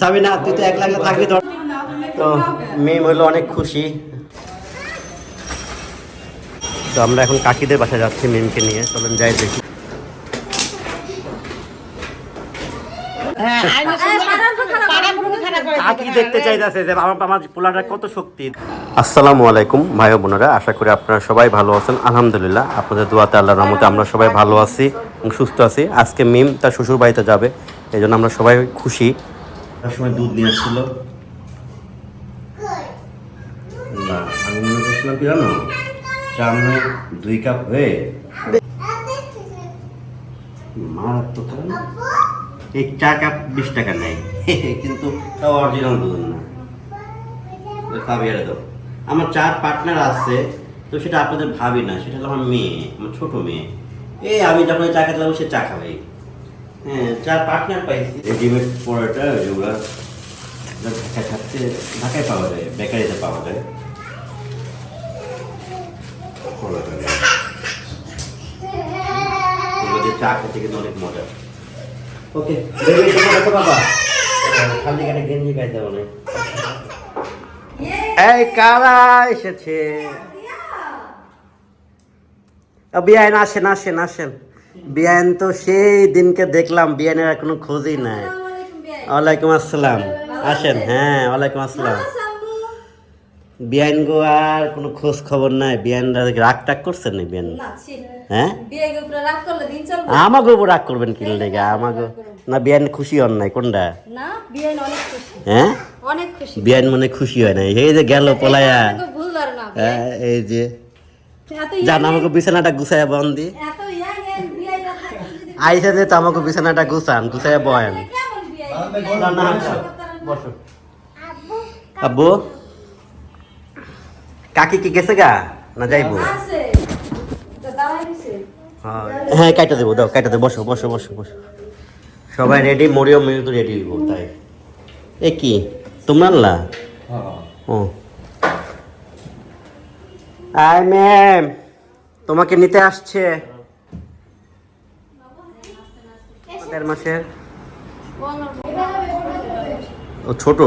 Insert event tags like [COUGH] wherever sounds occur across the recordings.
সাবিনা তুই তো এক লাগলে থাকবি তোর তো মেম হলো অনেক খুশি। তো আমরা এখন কাকিদের বাসায় যাচ্ছি মেমকে নিয়ে। চলেন যাই দেখি। কাকি দেখতে চাইতেছে যে আমার আমার পোলাটা কত শক্তি। আসসালামু আলাইকুম ভাই বোনেরা। আশা করি আপনারা সবাই ভালো আছেন। আলহামদুলিল্লাহ আপনাদের দোয়াতে আল্লাহর রহমতে আমরা সবাই ভালো আছি এবং সুস্থ আছি। আজকে মিম তার শ্বশুর বাড়িতে যাবে এই জন্য আমরা সবাই খুশি। তার সময় দুধ নিয়ে আসছিল না আমি মনে করছিলাম কি জানো? চা মনে দুই কাপ হয়ে মারাত্মক? এই চা কাপ বিশ টাকা নেয়। কিন্তু তাও অরিজিনাল দুধ না। কাবিয়ারে দাও। আমার চার পার্টনার আছে তো সেটা আপনাদের ভাবি না সেটা হলো আমার মেয়ে আমার ছোট মেয়ে। এই আমি যখন চা খেতে লাগবো সে চা খাবে হ্যাঁ চার পার্টনার পাইছি। রেডিমেড পরোটা যেগুলো ঢাকায় পাওয়া যায় বেকারিতে পাওয়া যায়। চা খেতে কিন্তু অনেক মজা। ওকে বেবি তোমার কত বাবা খালি কাটে গেঞ্জি গাইতে বলে এই কারা এসেছে? আ, বিয়াইন আসেন আসেন আসেন। বিয়াইন তো সেই দিনকে দেখলাম বিয়াইনের আর কোনো খোঁজই নাই। ওয়ালাইকুম আসসালাম। আসেন হ্যাঁ ওয়ালাইকুম আসসালাম। বিয়াইন গো আর কোনো খোঁজ খবর নাই। বিয়াইন রাগ টাগ করছেন না বিয়াইন হ্যাঁ? আমাকে উপর রাগ করবেন কি লেগে? আমাকে না বিয়ান খুশি হন নাই কোনটা না বিয়ে অনেক খুশি। হ্যাঁ? অনেক খুশি। বিয়ান মনে খুশি হয় নাই। এই যে গেল পলায়া। হ্যাঁ, এই যে। জান আমাকে বিছানাটা গুছায়া বন্দি এত ইয়াং এর বিয়ে না থাকে যদি আইসা যে তো আমাকে বিছানাটা গুছান গুছায়া বয়ান। আব্বু? কাকি কি গেছে গা? না যাইবো? হ্যাঁ কাইটা দেবো, দাও, কাইটা দেবো, বসো বসো বসো বসো। সবাই রেডি মরিও মেয়ে তো রেডি হইব, তাই। এ কি? তোমরা আনলা? ও। আই ম্যাম। তোমাকে নিতে আসছে। দেড় মাসের। ও ছোট?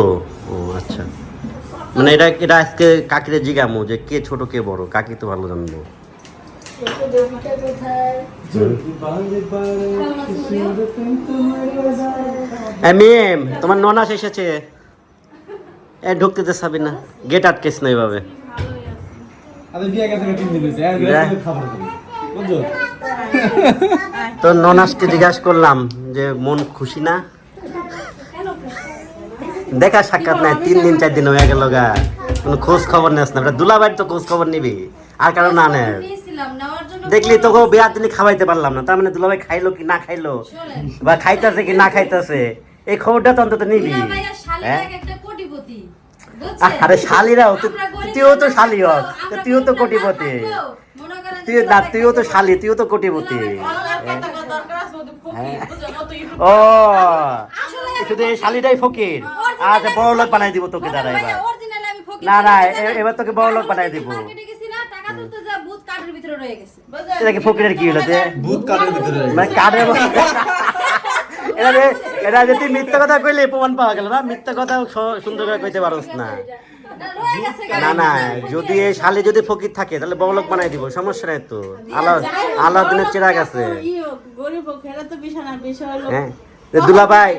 ও আচ্ছা। মানে এটা এটা আজকে কাকিরে জিগামো যে কে ছোট কে বড়? কাকি তো ভালো জানব। ম্যাম তোমার ননাস এসেছে। এ ঢুকতে তো সাবি না গেট আটকেস না এইভাবে আমি বিয়ে গেছে তিন দিন হয়েছে। আর খাবার বুঝছ? তো ননাসকে জিজ্ঞাসা করলাম যে মন খুশি না? দেখা সাক্ষাৎ নাই তিন দিন চার দিন হয়ে গেল গা। কোনো খোঁজ খবর নেস না। দুলাবাড়ি তো খোঁজ খবর নিবি। আর কারও না নে। দেখলি তোকে বিয়ার দিনে খাওয়াইতে পারলাম না। তার মানে দুলাভাই খাইলো কি না খাইলো? বা খাইতেছে কি না খাইতেছে? এই খবরটা তো অন্তত নিবি। হ্যাঁ? আরে শালিরাও তো তুইও তো শালি হস তুইও তো কোটিপতি। থাকব, মনে তুই না তুইও তো শালি তুইও তো কোটিপতি। ও। শুধু এই শালিটাই ফকির। আচ্ছা বড় লোক বানাই দিব তোকে দাঁড়া এবার। অরিজিনাল আমি ফকির। না, না, এবার তোকে বড়লোক বানাই দিব। মার্কেটে গেছি না টাকা তুলতে যা ভূত কাঠের ভিতরে রয়ে গেছে। এটা কি ফকিরের কি হলো যে? ভূত কাটের ভিতরে মানে কাঠের মধ্যে- এরা যে এরা যে তুই মিথ্যা কথা কইলে প্রমাণ পাওয়া গেল না? মিথ্যা কথা সুন্দর করে কইতে পারস না। না, না যদি এই শালি যদি ফকির থাকে তাহলে বড়লোক বানাই দিব সমস্যা নাই তো। আল্লাহ আল্লাহ দিনের চিরাগ আছে। হ্যাঁ দুলা ভাই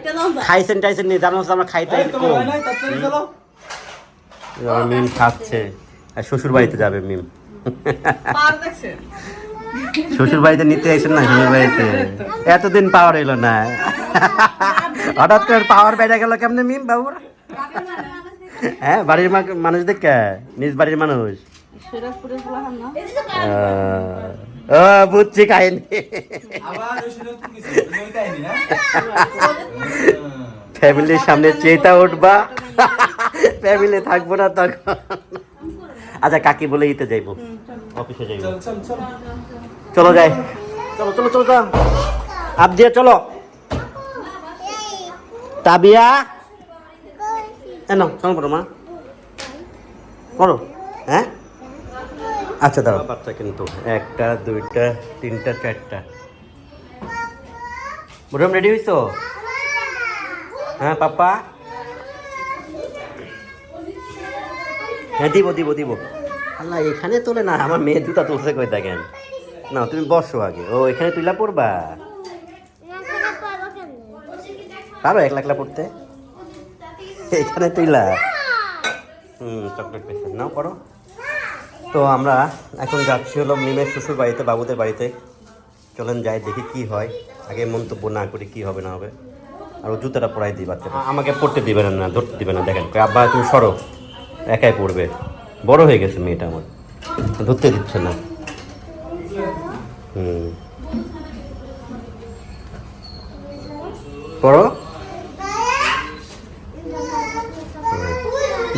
খাইছেন টাইছেন নি জানো আমরা খাইতে মিম খাচ্ছে আর শ্বশুর বাড়িতে যাবে মিম। শ্বশুর বাড়িতে নিতে আইসেন না শ্বশুর বাড়িতে এতদিন পাওয়ার এলো না। হঠাৎ করে পাওয়ার বেড়ে গেল কেমনে মিম বাবুরা? হ্যাঁ বাড়ির মানুষ দেখে? নিজ বাড়ির মানুষ? বুঝছি কাহিনী। ফ্যামিলির [LAUGHS] সামনে চেতা উঠবা। ফ্যামিলি থাকব না তখন। আচ্ছা কাকি বলে ইতে যাইবো। অফিসে যাইবো। চল চল চল। চলো যাই। চলো চলো চলো চলো। আপ দিয়ে চলো। তাবিয়া? এ নাও সঙ্গে পড়ো মা। করো হ্যাঁ? আচ্ছা দাও। বাচ্চা কিন্তু একটা দুইটা তিনটা চারটা। বোরম রেডি হইছো? হ্যাঁ পাপা হ্যাঁ দিব দিব দিব। না এখানে তোলে না আমার মেয়ে জুতা তুলছে কই দেখেন? না তুমি বসো আগে। ও এখানে তুইলা পড়বা? পারো একলা একলা পড়তে? এখানে তুইলা হুম চকলেট পেয়েছে নাও করো তো আমরা এখন যাচ্ছি হলো মিমের শ্বশুর বাড়িতে, বাবুদের বাড়িতে। চলেন যাই, দেখি কি হয়। আগে মন্তব্য না করি কি হবে, না হবে। আর ও জুতাটা পরাই দিই বাচ্চা আমাকে পড়তে দিবে না, ধরতে দিবে না, দেখেন। আব্বা, তুমি সরো। একাই পড়বে। বড় হয়ে গেছে মেয়েটা আমার। ধরতে দিচ্ছে না। হুম। পড়ো।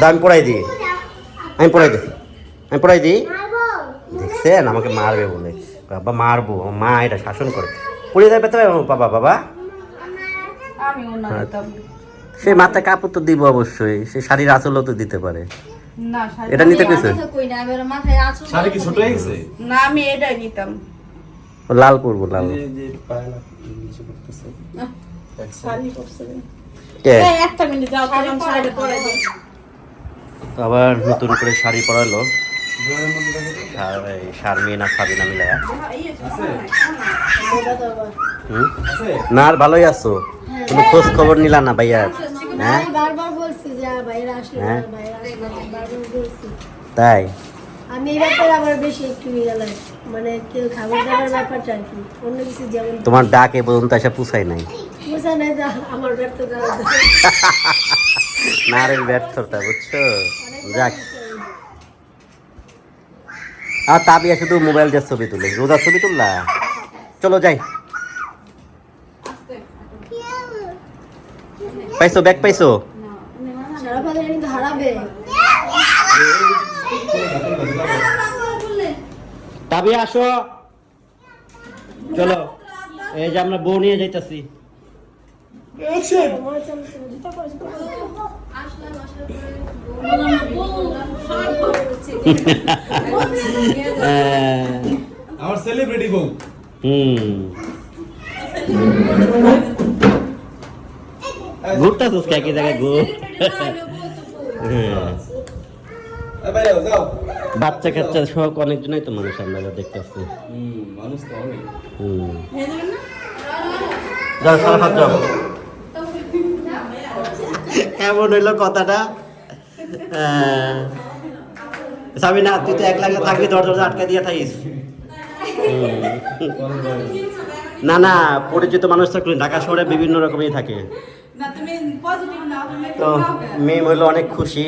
দা আমি পড়াই দিই আমি পড়াই দিই আমি পড়াই দিই দেখছেন? আমাকে মারবে বলে। বাবা মারবো। মা এটা শাসন করে। পড়ে যাবে পেতে বাবা বাবা? হ্যাঁ। সে মাথায় কাপড় তো দিব অবশ্যই। সে শাড়ির আঁচলও তো দিতে পারে। এটা নিতে আমি কইছে? তো কই না এবার মাথায় আছো শাড়ি কি ছোট হয়ে গেছে না আমি এটাই নিতাম। লাল পরবো লাল। এই যে পায়ে না নিচে করতেছে শাড়ি পরছে কে? এই একটা মিনিট যাও তখন শাড়ি পরে দিই তো আবার নতুন করে শাড়ি পরালো। শারমিন আর সাবিনা মিলায়া। না আর ভালোই আছো। তুমি খোঁজ খবর নিলা না ভাইয়া? হ্যাঁ? হ্যাঁ? তাই? আমি এই ব্যাপারে আবার বেশি একটু ইয়ে মানে কেউ খাবার দাবার ব্যাপারটা আর কি? অন্য কিছু যেমন তোমার ডাক পর্যন্ত এসে পুষাই নাই। বোঝা নাই আমার ব্যর্থতা। [LAUGHS] নারের ব্যর্থতা, বুঝছ? যাক। আর তাবিয়া শুধু মোবাইল দিয়ে ছবি তুলে, রোজার ছবি তুললা? চলো যাই। পাইছো ব্যাগ পাইছো? তাবিয়া, আসো। চলো। এই যে আমরা বউ নিয়ে যাইতাছি। তো? [LAUGHS] আমার সেলিব্রিটি বউ হুম। ঘুরতেছিস কে? কি জায়গায় ঘুর। হ্যাঁ বাচ্চা কাচ্চা সব অনেকজনই তো মানুষ আমরা দেখতে দেখতেছি। হুম মানুষ তো অনেক। হুম। যাও সারা হাত যাও এমন হইল কথাটা? আহ, সাবিনা তুই তো এক লাখে থাকবি দরজা আটকে দিয়ে থাকিস। না না পরিচিত মানুষ থাকলে ঢাকা শহরে বিভিন্ন রকমই থাকে। না তো মেয়ে হইল অনেক খুশি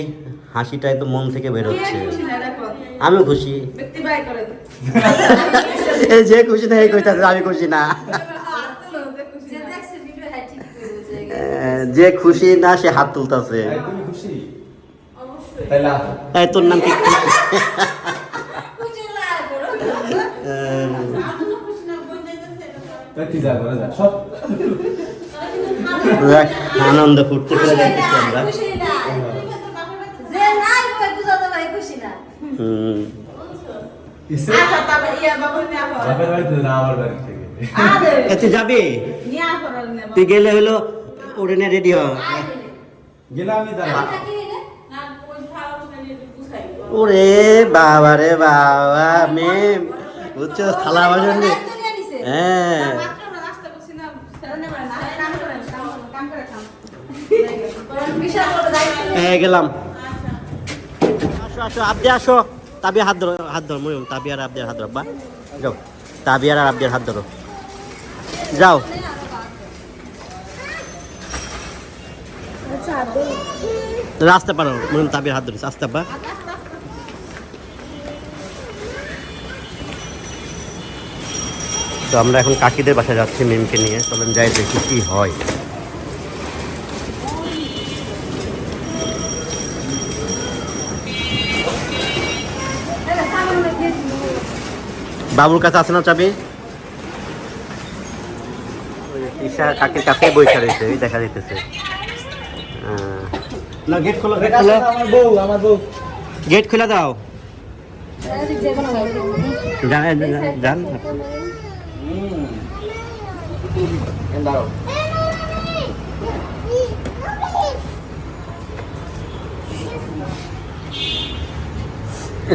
হাসিটাই তো মন থেকে বেরোচ্ছে না আমিও খুশি। [LAUGHS] এই যে খুশি না এই কইতাছে আমি খুশি না [LAUGHS] যে দেখছে ভিডিও হ্যাঁ ঠিক করে বুঝে গেছে আহ, যে খুশি না সে হাত তুলতাছে। তোর নাম কি? আনন্দ ফুর্তি করে দেখতেছি আমরা। খুশি না যে নাই বই বুঝাতে ভাই খুশি না। হুম। কিসে? আচ্ছা ইয়া তুই গেলে হলো ওরে নিয়ে রেডি হ ওরে বাবা রে বাবা মেয়ে বুঝছ থালা বাসন হ্যাঁ হ্যাঁ গেলাম আসো আসো আব্দি আসো তাবিয়া হাত ধরো হাত ধরো ময়ূর তাবিয়ার আব্দের হাত ধরো বা যাও তাবিয়ার আর আব্দের হাত ধরো যাও আচ্ছা আদৌ রাস্তা পারো ময়ূর তাবিয়ার হাত ধরিস আস্তে বা তো আমরা এখন কাকিদের বাসায় যাচ্ছি মিমকে নিয়ে চলেন যাই দেখি কি হয়। বাবুর কাছে আছে না চাবি? ঈশা কাকির কাছে বইসা রয়েছে দেখা যাইতেছে। আহ, না গেট খোলা গেট খোলো আমার বউ আমার বউ। গেট খুলে দাও।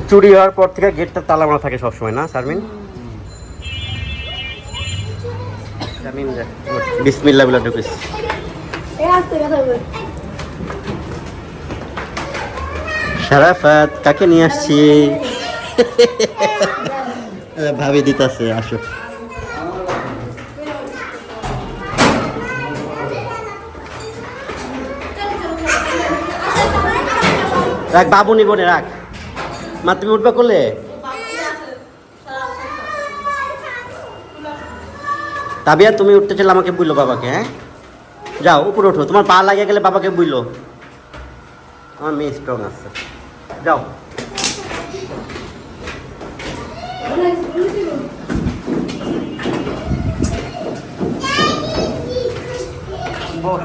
চুরি হওয়ার পর থেকে গেটটা তালা মারা থাকে সবসময় না শারমিন? শারমিন যা। বিসমিল্লাহ ঢুকিস। শারাফাত কাকে নিয়ে আসছি? [LAUGHS] ভাবি দিতাছে আসো। রাখ বাবু নিব রাখ। মা তুমি উঠবে করলে তাবিয়া তুমি উঠতে চাইলে আমাকে বুঝলো বাবাকে হ্যাঁ? যাও উপরে ওঠো। তোমার পা লাগিয়ে গেলে বাবাকে বুঝলো আমার মেয়ে স্ট্রং আছে। যাও।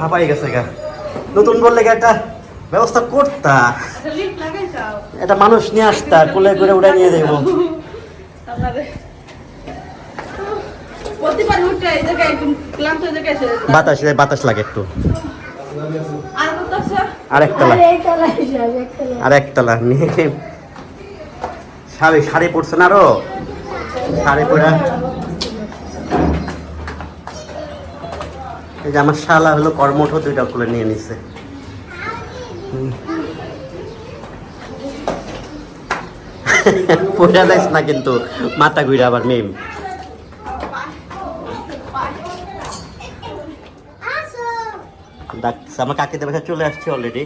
হাঁপাই গেছে গা। নতুন বললে একটা ব্যবস্থা করতা। যাও এটা মানুষ নিয়ে আসতা কোলে করে উড়ে নিয়ে এসে বাতাস বাতাস লাগে একটু। আর কত আছে আর একতলা। আরে এই তলা হিসাব একটা আর একতলা নিয়ে শাড়ি শাড়ি পরছে না আরও? শাড়ি পরা। এই যে আমার শালা হলো কর্মঠ, দুইটা খুলে নিয়ে নিছে। পয়সা দেয় না কিন্তু, মাথা ঘুরে আবার মেম। আমার কাকিতে বাসা চলে আসছে অলরেডি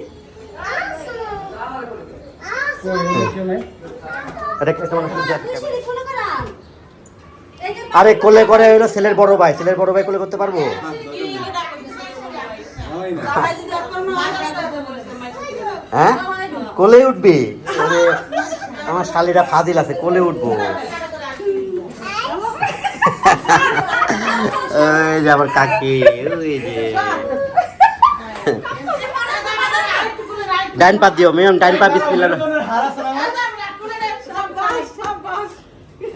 আরে, কোলে করে হইল ছেলের বড় ভাই, ছেলের বড় ভাই কোলে করতে পারব? হয়? কোলে উঠবি? আমার শালিরা ফাজিল আছে, কোলে উঠবো। ওই যে আমার কাকি, ওই যে। ডাইন পা দিও মেম ডাইন পা বিসমিল্লাহ।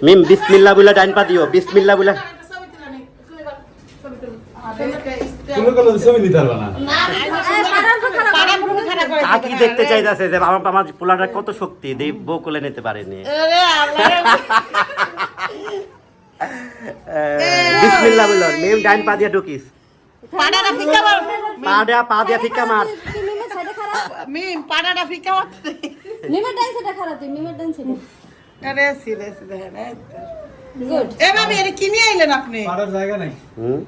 মিম বিসমিল্লাহ বলে ডাইন পা দিও বিসমিল্লাহ বলে। কাকি দেখতে চাইতেছে যে আমার আমার পোলাটা কত শক্তি বউ কোলে নিতে পারেনি। বিসমিল্লাহ বলো মেম ডাইন পা দিয়া ঢুকিস। পা দিয়া পা দিয়া ফিকা মার। মিম পাড়াটা ফিকা মারতে মিমের ডান্স এটা খারাপ তুই মিমের ডান্স এটা দেখেন। গুড এ এটা কিনে আইলেন আপনি? পাড়ার জায়গা নাই। হুম?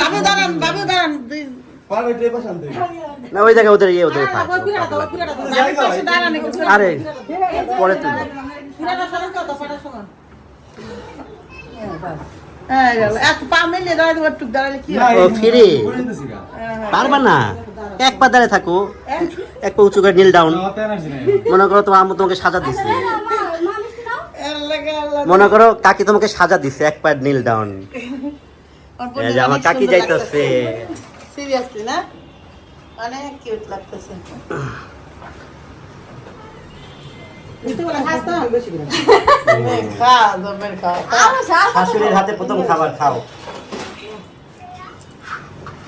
বাবু দাঁড়ান বাবু দাঁড়ান না ওই জায়গায় ওদের ইয়ে ওদের আরে পরে তুই হ্যাঁ কি হয়। পারবা না? এক পা দাঁড়িয়ে থাকো। এক পা উঁচু করে নীল ডাউন। মনে করো তোমার আম্মু তোমাকে সাজা দিছে। মনে করো কাকি তোমাকে সাজা দিছে এক পা নীল ডাউন আমার কাকি যাইতেছে। সিরিয়াসলি না? অনেক কিউট লাগতেছে। শাশুড়ির হাতে প্রথম খাবার খাও ভাবি পানি এনে দেন। তোরা তো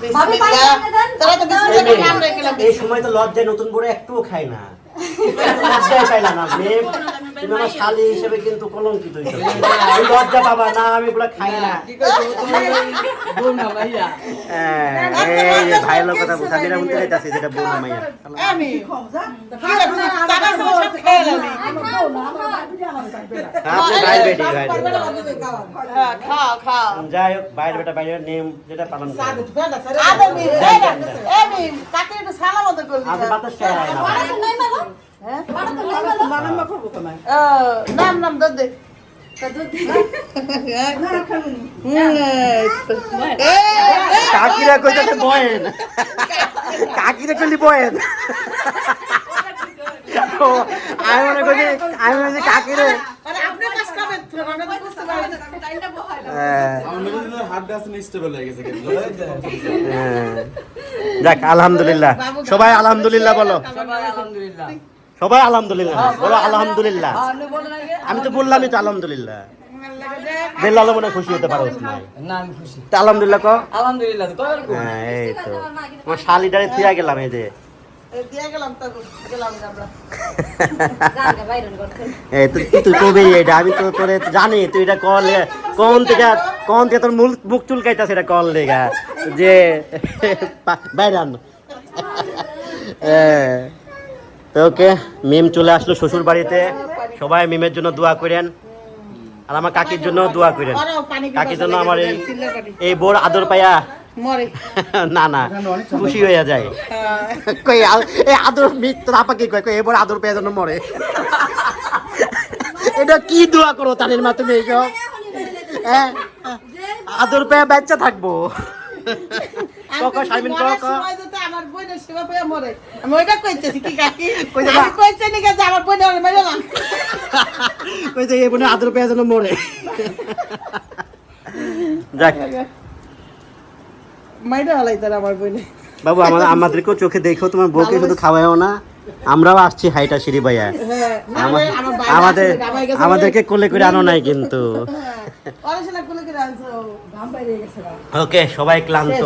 এই সময় তো লজ্জায় নতুন বড় একটুও খায় না। [LAUGHS] লজ্জায় পাইলা না তুমি আমার শালি হিসেবে কিন্তু কলঙ্কিত হইছো? লজ্জা পাবা না আমি এগুলো খাই না। হ্যাঁ, এই যে ভাই লোক কথা বুঝা বলতে চাইতাছে যেটা মাইয়া। আমি আপনি ভাই বেটি ভাই হ্যাঁ খাও খাও। যাই হোক বাইরে বেটা বাইরের নিয়ম যেটা পালন করে। তাকে একটু করলি বাতাস না হ্যাঁ কাকিরা কইতাছে বয়েন কাকিরা কইলি বয়েন আমি মনে করি আমি মনে কাকিরে হ্যাঁ, হয়ে। হ্যাঁ। যাক আলহামদুলিল্লাহ সবাই আলহামদুলিল্লাহ বলো সবাই আলহামদুলিল্লাহ। বলো আলহামদুলিল্লাহ। আমি তো বললামই তো আলহামদুলিল্লাহ। বেল্লাল মনে খুশি হতে পারো না আমি খুশি। তা আলহামদুলিল্লাহ কো? আলহামদুলিল্লাহ তো হ্যাঁ এই তো। আমার শালিটারে থুয়া গেলাম এই যে। [LAUGHS] তোরে জানি তুই এটা কল কোন থেকে কোন থেকে তোর মুখ মুখ চুলকাইতা সেটা কল লেগা? যে [LAUGHS] বাইরান তো [LAUGHS] ওকে মিম চলে আসলো শ্বশুর বাড়িতে সবাই মিমের জন্য দোয়া করেন। আর আমার কাকির জন্য দোয়া করেন। কাকির জন্য আমার এই। এই বোর আদর পায়া মরে। [LAUGHS] না না খুশি হয়ে যায়। হ্যাঁ। কই এই আদর তোর আপাকে কই কই এবার আদর পেয়ে যেন মরে। [LAUGHS] এটা কি দোয়া করো তাদের মা তুমি এইসব হ্যাঁ আদর পেয়ে বাচ্চা থাকব। কক শারমিন কক আমার বোনের সেবা পেয়ে মরে। আমি ওইটা কইতেছি কি কাকি? আমি কইছি যে আমার বোনের মেরে না। [LAUGHS] এই বোনে আদর পেয়ে যেন মরে যাক হালাই তার আমার বোনে। বাবু আমাদের আমাদেরকেও চোখে দেখো তোমার বউকে শুধু খাওয়াও না আমরাও আসছি হাইটা সিঁড়ি ভাইয়া হ্যাঁ, আমাদের আমাদেরকে কোলে করে আনো নাই কিন্তু হ্যাঁ। ওকে সবাই ক্লান্ত।